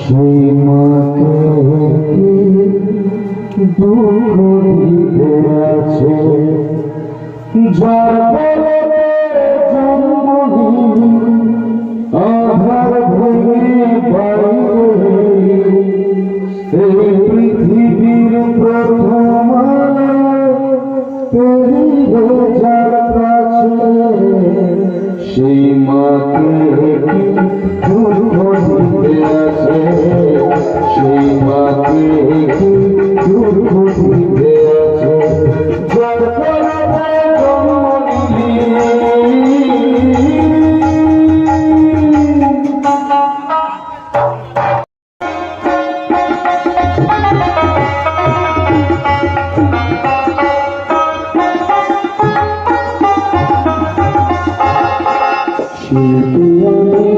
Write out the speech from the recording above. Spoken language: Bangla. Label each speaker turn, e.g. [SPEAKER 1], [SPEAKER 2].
[SPEAKER 1] সেই মাকে দুঃখ দিতে আছে? যার পেরিয়ে যার কাছে সেই আছে সেই মাকে কি আছে 只不过